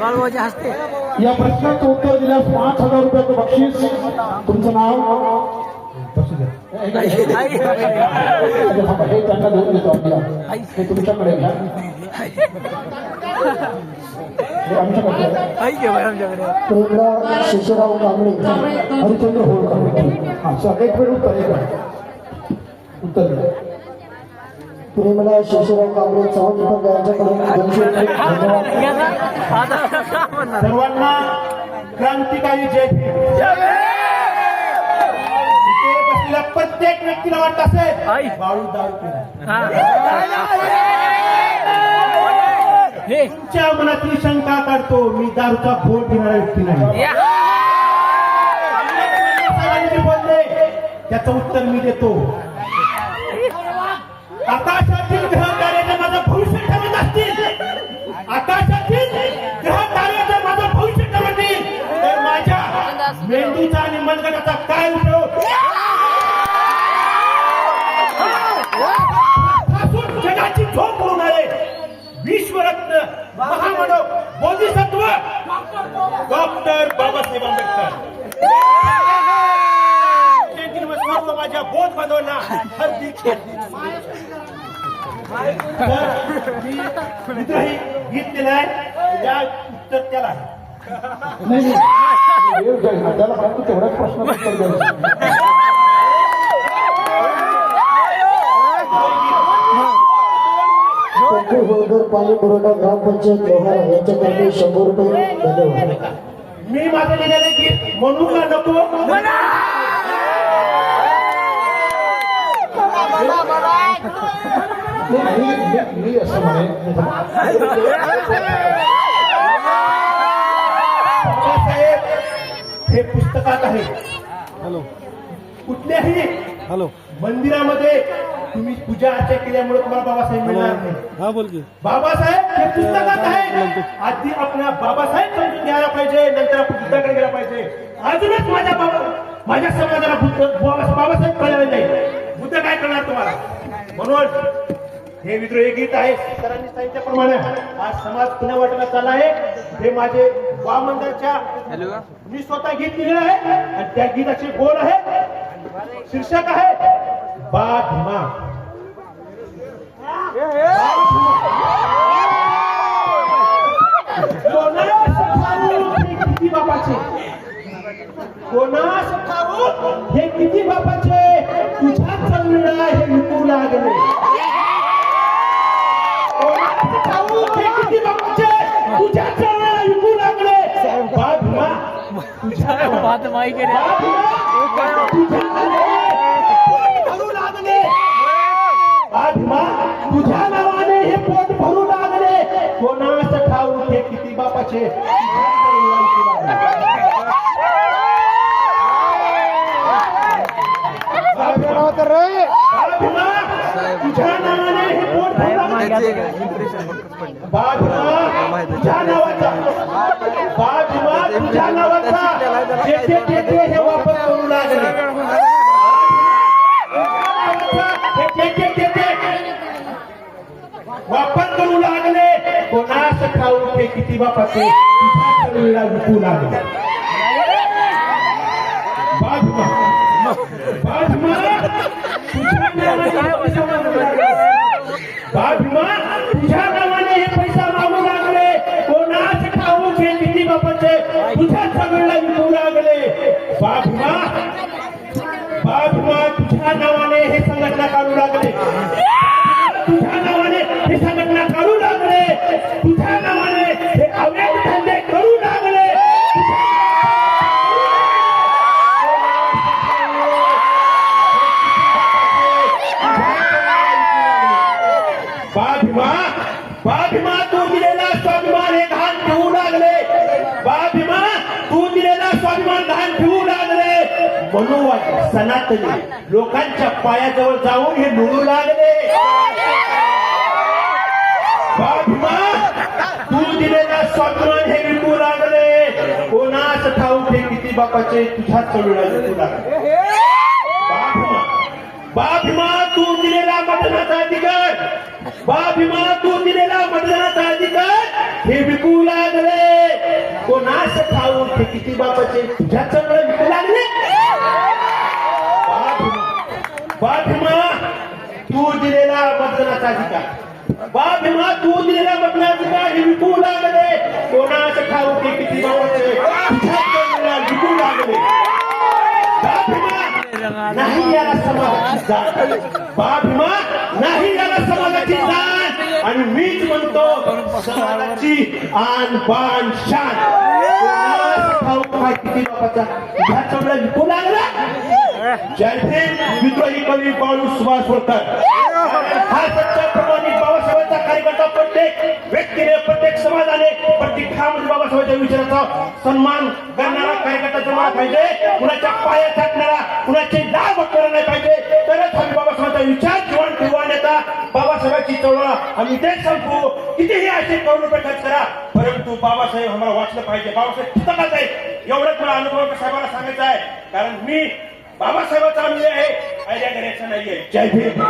बाळूबाच्या हस्ते. या प्रश्नाचं उत्तर दिल्यास पाच हजार रुपयाचं बक्षीस. तुमचं नाव. हे त्यांना देऊन देतो आपल्याला हे तुमच्याकडे घ्या. आमच्याकडे शेषराव कांबळे हरिचंद्र होळकर. हा सर एक वेळ उत्तर. उत्तर प्रेमला शेषराव कांबळे चव्हाण विभाग यांच्याकडून दोनशे रुपये धन्यवाद सर्वांना क्रांतिकारी जय बसलेल्या प्रत्येक व्यक्तीला वाटत असेल. बाळू दारू. हा. हे तुमच्या मनातली शंका काढतो मी दारूचा भोट घेणारा व्यक्ती नाही बोलले त्याचं उत्तर मी देतो आकाशातील माझ्या बोध मी मित्रही गीत दिलंय या उत्तर त्याला आहे. त्याला फक्त तेवढाच प्रश्न पाणी पुरवठा ग्रामपंचायत लोहारा यांच्याकडे शंभर रुपये धन्यवाद मी माझं लिहिलेलं गीत म्हणू का नको नाही, मी- मी- असं हे पुस्तकात आहे. हॅलो. कुठल्याही हॅलो. मंदिरामध्ये तुम्ही पूजा अर्चा केल्यामुळे तुम्हाला बाबासाहेब मिळणार नाही. हा बोल की. बाबासाहेब हे पुस्तकात आहे. आधी आपल्या बाबासाहेब समजून घ्यायला पाहिजे नंतर आपण बुद्धाकडे गेला पाहिजे. अजूनच माझ्या बाबा माझ्या समाजाला बाबासाहेब कळले नाही. बुद्ध काय करणार तुम्हाला? म्हणून हे विद्रोही गीत आहे. सरांनी सांगितल्याप्रमाणे आज समाज पुण्या वाटण्यात चालला आहे. हे माझे वामंदाच्या मी स्वतः गीत लिहिलेलं आहे. आणि त्या गीताचे बोल आहे. शीर्षक आहे बा भीमा कोणास ठाऊक हे किती बापाचे? तुझ्या बात माई केली भीमा, तुझ्या नावाने हे पोट भरू लागले कोणास ठाऊक किती बापाचे तुझ्या चंगळा विकू लागले. बाळभीमा, तुझ्या नावाने हे पोट भरू लागले. बाळभीमा, तुझ्या नावाचा कोणास ठाऊक हे किती बापाचे? तुझ्या चळवळीला विकू लागले. बाळभीमा, बाळभीमा, तुझ्या तुझ्या नावाने हे पैसा मागू लागले. कोणास ठाऊक हे किती बापाचे? तुझ्या सगळ्याला विकू लागले. बाळभीमा बाळभीमा तुझ्या नावाने हे संघटना काढू लागले. बाभीमा तू दिलेला स्वाभिमान हे घाण ठेवू लागले. बाभीमा तू दिलेला स्वाभिमान घाण ठेवू लागले. म्हणून सनातनी लोकांच्या पायाजवळ जाऊन हे मिळू लागले. बाभीमा तू दिलेला स्वाभिमान हे विकू लागले. कोणाच ठाऊक हे किती बापाचे तुझ्या चढू विकू लागले? बाभीमा बाभीमा तू दिलेला मतदानाचा अधिकार बाभीमा तू दिलेला मतदानाचा अधिकार हे विकू लागले. कोणास ठाऊक ते किती बाबाचे तुझ्या चंद्र विकू लागले. बाळ तू दिलेला मतदानाचा अधिकार. बाळ भीमा तू दिलेला मतदानाचा अधिकार हे विकू लागले. कोणास ठाऊक ते किती बाबाचे तुझ्या चंद्र विकू लागले. बाळ नाही याला समाजाची जाण बा भीमा नाही समाजाची आन बाण शान. किती बापाचा ह्या चमड्या विकू लागला? जय भीम विद्रोही कवी बाळू सुभाष होळकर हा सच्चा प्रमाणित बाबासाहेबांचा कार्यकर्ता प्रत्येक व्यक्तीने प्रत्येक समाजाने प्रत्येक ठामध्ये बाबासाहेबांच्या विचाराचा सन्मान करणारा कार्यकर्ता जमा पाहिजे. कुणाच्या पाया थाटणारा कुणाचे लाभ करणार नाही पाहिजे. तरच आम्ही बाबासाहेबांचा विचार बाबासाहेबांची चळवळ आम्ही तेच सांगतो कितीही असे करून रुपये खर्च करा. परंतु बाबासाहेब आम्हाला वाचलं पाहिजे. बाबासाहेब पुस्तकात आहे एवढंच मला अनुभव साहेबांना सांगायचं आहे. कारण मी बाबासाहेबाचा अनुयायी आहे. आयडिया करायचं नाहीये. जय भीम.